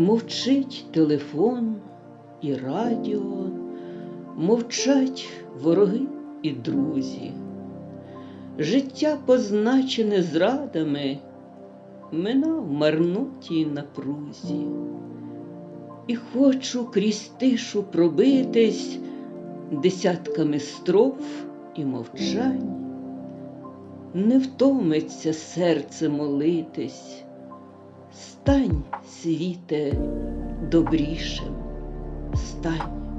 Мовчить телефон і радіо, мовчать вороги і друзі. Життя, позначене зрадами, мина в марнотій напрузі. І хочу крізь тишу пробитись десятками строф і мовчань. Не втомиться серце молитись, стань, світе, добрішим, стань.